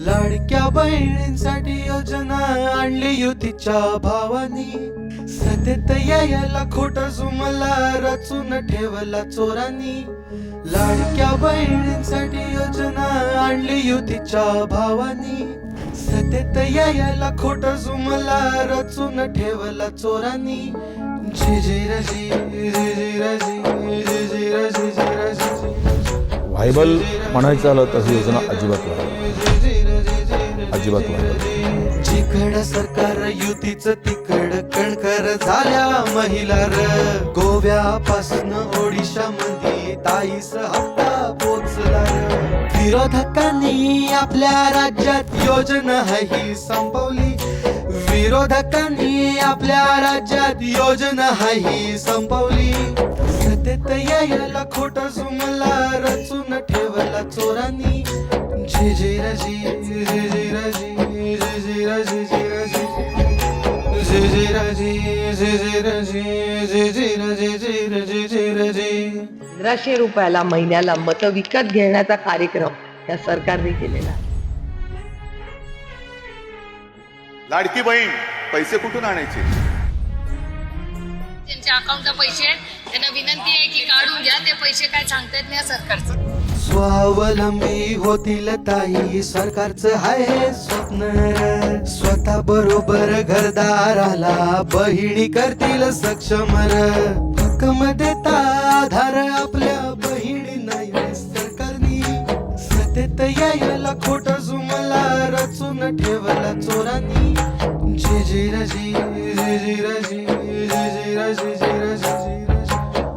लाडक्या बहिणींसाठी योजना आणली युतीच्या भावानी. सतत यायला खोट जुमला रचून ठेवला चोरांनी. लाडक्या बहिणींसाठी योजना आणली युतीच्या भावानी. सतत यायला खोट जुमला रचून ठेवला चोरांनी. झिजी रजी झिजी रजी झिजी व्हायबल म्हणायचं आलं तसं योजना अजिबात व्हायबल अजिबात व्हायबल जिकड सरकार युतीच तिकड कणकर झाल्या महिला र गोव्यापासून ओडिशा मध्ये ताईस हप्ता पोचला विरोधकांनी आपल्या राज्यात योजना ही संपवली. विरोधकांनी आपल्या राज्यात योजना ही संपवली. देत रचून ठेवला चोरांनी. रजी रजी रजी रजी. रजी रजी रजी रजी पंधराशे रुपयाला महिन्याला मत विकत घेण्याचा कार्यक्रम या सरकारने केलेला. लाडकी बहीण पैसे कुठून आणायचे? त्यांच्या अकाउंटला पैसे आहेत त्यांना विनंती आहे की काढून घ्या ते पैसे काय सांगता नाही सरकारचं. स्वावलंबी होतील ताई सरकारच आहे स्वप्न. स्वतः बरोबर घरदाराला बहिणी करतील सक्षम रक्कम देता आधार आपल्या बहिणींना सरकारनी. सतेत यायला खोट जुमला रचून ठेवला चोरांनी. जिजिराजी जिजिराजी जिजिराजी जिजिराजी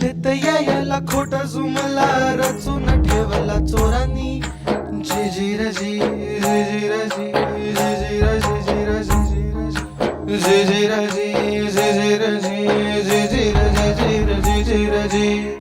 देत यायला खोट जुमला रचून ठेवला चोरांनी. जी जी रजी झिजी रजी झिजी रजी जी रजी जी रजी झिजी रजी झिजी रजी झिजी रजी.